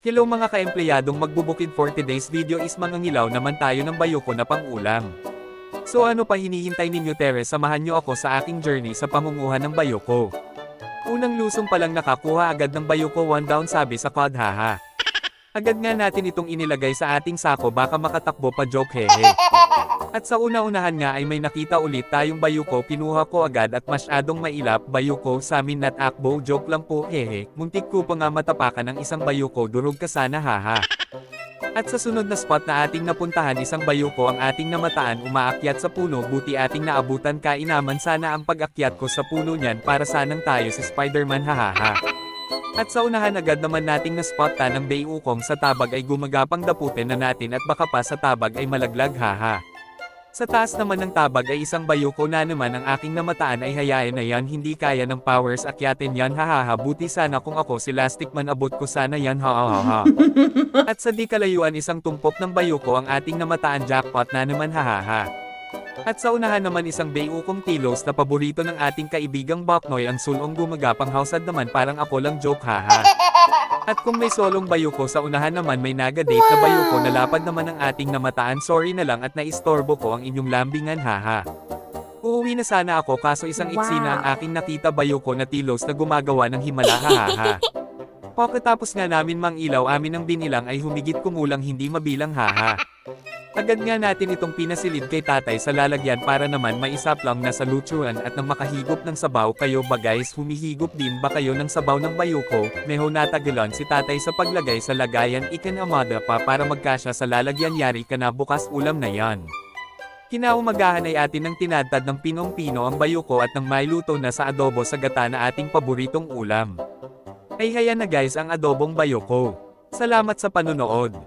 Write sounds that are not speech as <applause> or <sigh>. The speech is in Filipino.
Hello mga ka-empleyadong magbubukid for today's video is mangangilaw naman tayo ng bayoko na pang-ulam. So ano pa hinihintay ninyo Tere samahan nyo ako sa aking journey sa pangunguhan ng bayoko. Unang lusong palang nakakuha agad ng bayoko one down sabi sa pod haha. Agad nga natin itong inilagay sa ating sako baka makatakbo pa joke hehe. At sa una-unahan nga ay may nakita ulit tayong bayuko kinuha ko agad at masyadong mailap bayuko sa amin nat akbo joke lang po hehe. Muntik ko pa nga matapakan ng isang bayuko durog ka sana haha. At sa sunod na spot na ating napuntahan isang bayuko ang ating namataan umaakyat sa puno buti ating naabutan kainaman sana ang pag-akyat ko sa puno niyan para sanang tayo si Spider-Man hahaha. At sa unahan agad naman nating na-spotta ng Bay Ukong sa tabag ay gumagapang daputin na natin at baka pa sa tabag ay malaglag haha. Sa taas naman ng tabag ay isang bayuko na naman ang aking namataan ay hayain na yan hindi kaya ng powers akyatin yan hahaha buti sana kung ako si Lastic man abot ko sana yan ha ha ha ha. <laughs> At sa di kalayuan isang tumpok ng bayuko ang ating namataan jackpot na naman hahaha. At sa unahan naman isang bayukong tilos na paborito ng ating kaibigang Baknoy ang sulong gumagapang hausad naman parang ako lang joke haha. At kung may solong bayuko sa unahan naman may naga-date na bayuko na lapad naman ang ating namataan sorry na lang at naistorbo ko ang inyong lambingan haha. Uuwi na sana ako kaso isang iksi na ang aking nakita bayuko na tilos na gumagawa ng himala haha. <laughs> Pagkatapos nga namin mang ilaw amin ang binilang ay humigit kumulang hindi mabilang haha. Agad nga natin itong pinasilid kay tatay sa lalagyan para naman maisap lang na sa lutuan at nang makahigop ng sabaw kayo ba guys humihigop din ba kayo ng sabaw ng bayuko, meho natagalan si tatay sa paglagay sa lagayan ikan amada pa para magkasya sa lalagyan yari ka na bukas ulam na yan. Kinaumagahan ay atin ng tinadtad ng pinong-pino ang bayuko at ng mailuto na sa adobo sa gata na ating paboritong ulam. Ay haya na guys ang adobong bayuko. Salamat sa panunood.